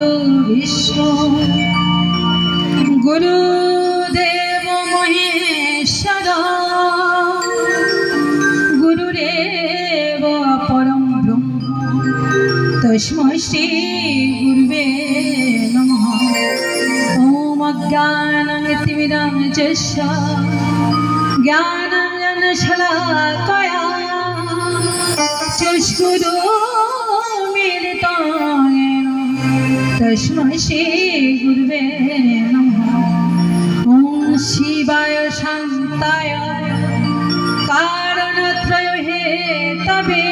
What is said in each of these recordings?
विष्णु गुरुदेव महेश्वर गुरुरेव परं ब्रह्म तस्मै श्री गुरुवे नमः ॐ अज्ञानमितिमिदं चस्य ज्ञानं जनशलाकया चष्कुरो मिलित तस्मै श्रीगुरुवे नमः ॐ शिवाय शान्ताय कारणत्रय हेतवे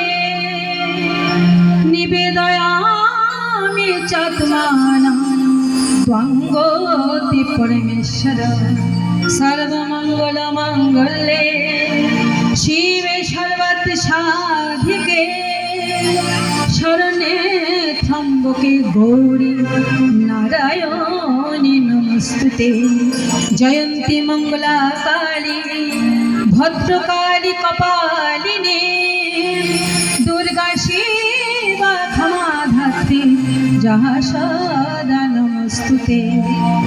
निवेदयामि चात्मानं त्वङ्गोति परमेश्वर सर्वमङ्गलमङ्गले शिवे सर्वत्र साधिके शरणे त्र्यम्बके गौरी नारायणि नमस्तुते जयन्ती मङ्गलाकाली भद्रकाली कपालिनी দুর্গা শিবা ক্ষমা ধাত্রী যাহা সদা নমস্তুতে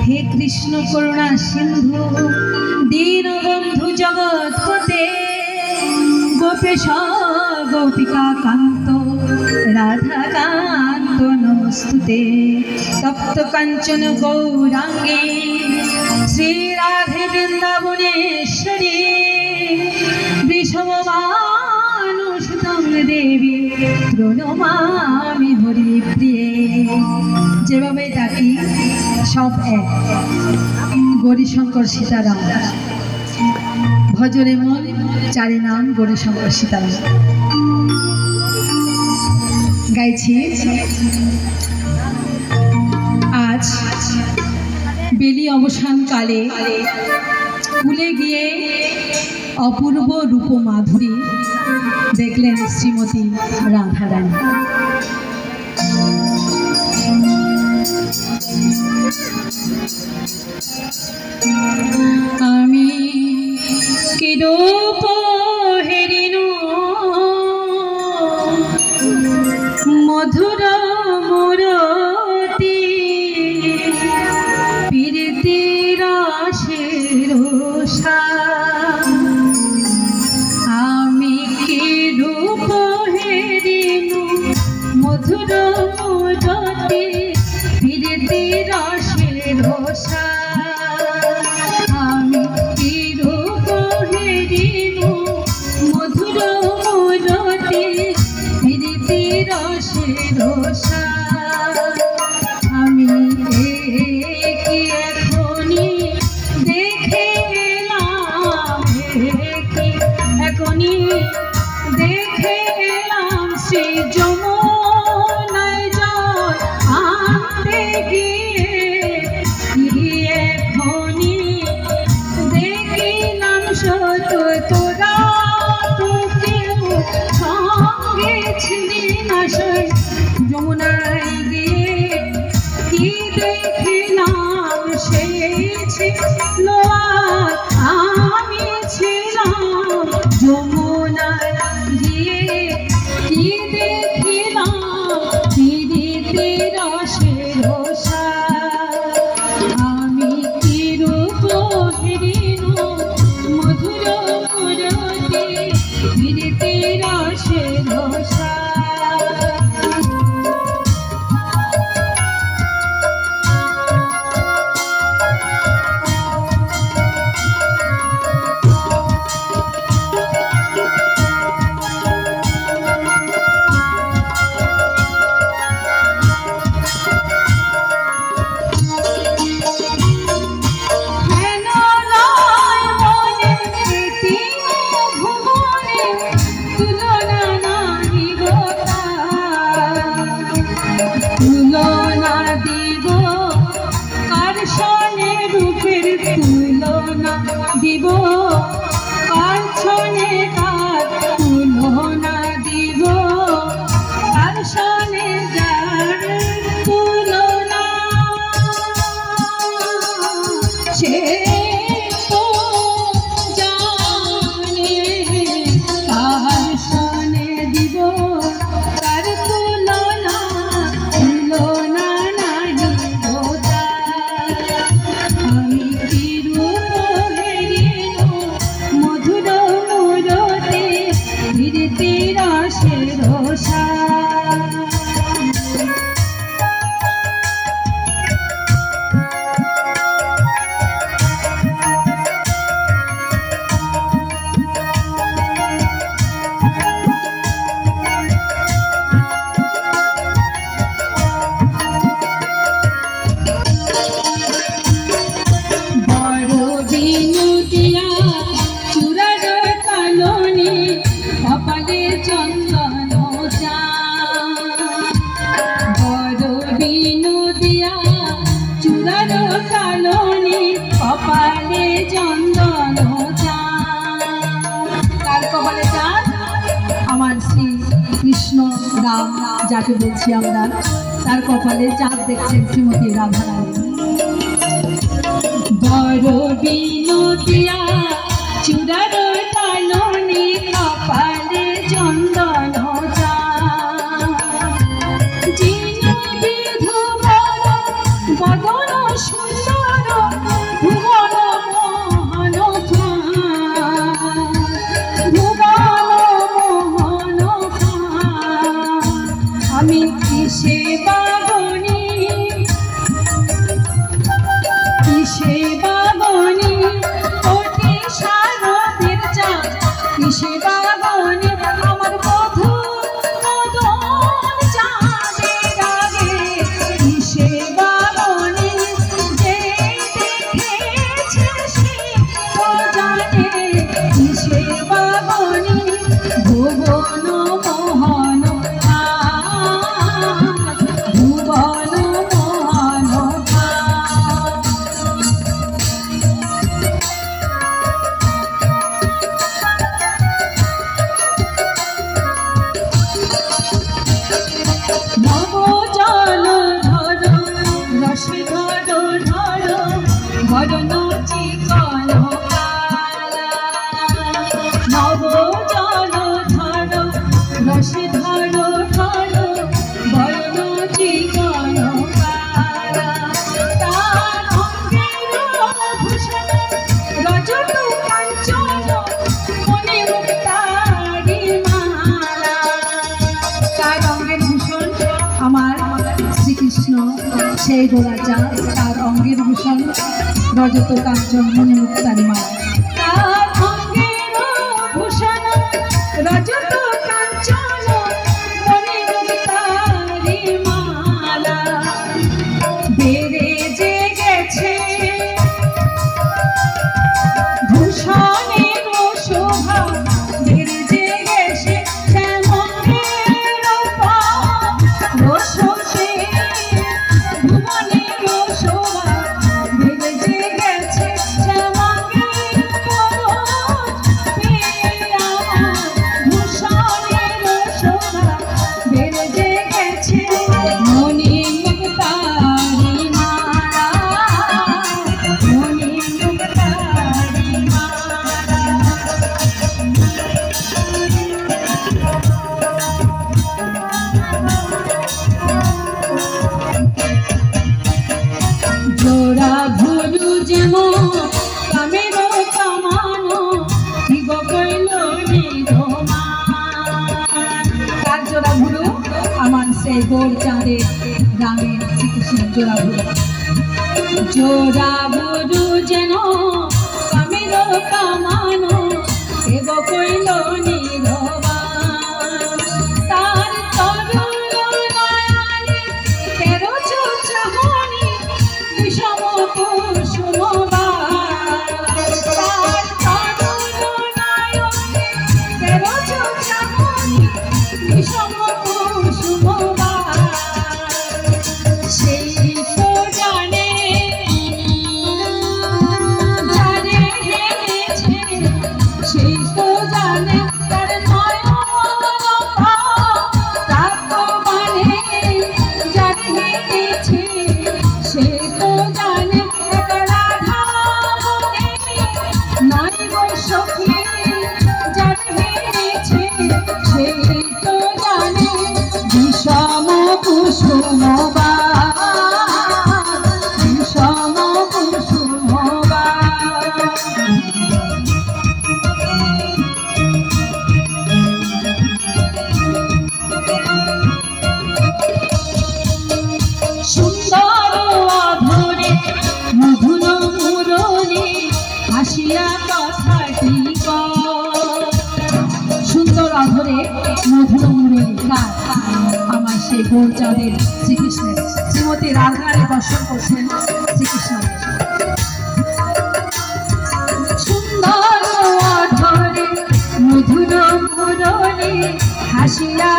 হে কৃষ্ণ করুণা সিন্ধু দীনবন্ধু জগৎপতে গোপেশ গোপিকা কান্ত রাধা কান্ত নমস্তুতে তপ্ত কাঞ্চন গৌরাঙ্গে শ্রী রাধে বৃন্দাবনেশ্বরী বৃষভানুষতং দেবী প্রণমামি হরি প্রিয়ে যেভাবে ডাকি, সব এক। গৌরীশঙ্কর সীতারাম। ভজনে মন, চারি নাম গৌরীশঙ্কর সীতারাম। গাইছি। আজ বেলি অবসানকালে কুলে গিয়ে অপূর্ব রূপ মাধুরী দেখলেন শ্রীমতী রাধারানী। আমি এখনি দেখে যাকে বলছি আমরা তার কপালে চাঁদ দেখছেন শ্রীমতী রাধারানী। বড় বিনোদিয়া ঘোড়া যা তার অঙ্গের ভূষণ রজত কাঞ্চন মনে মুক্তার মা রে গোল চাঁদে রামে শ্রীকৃষ্ণ জোড়াবো জোড়াবো যেন আমি কামানো এগো কইল নি আছে গৌরচাঁদের শ্রীকৃষ্ণের শ্রীমতী রাধারে দর্শন করছেন শ্রীকৃষ্ণ। সুন্দর মধুর হাসিয়া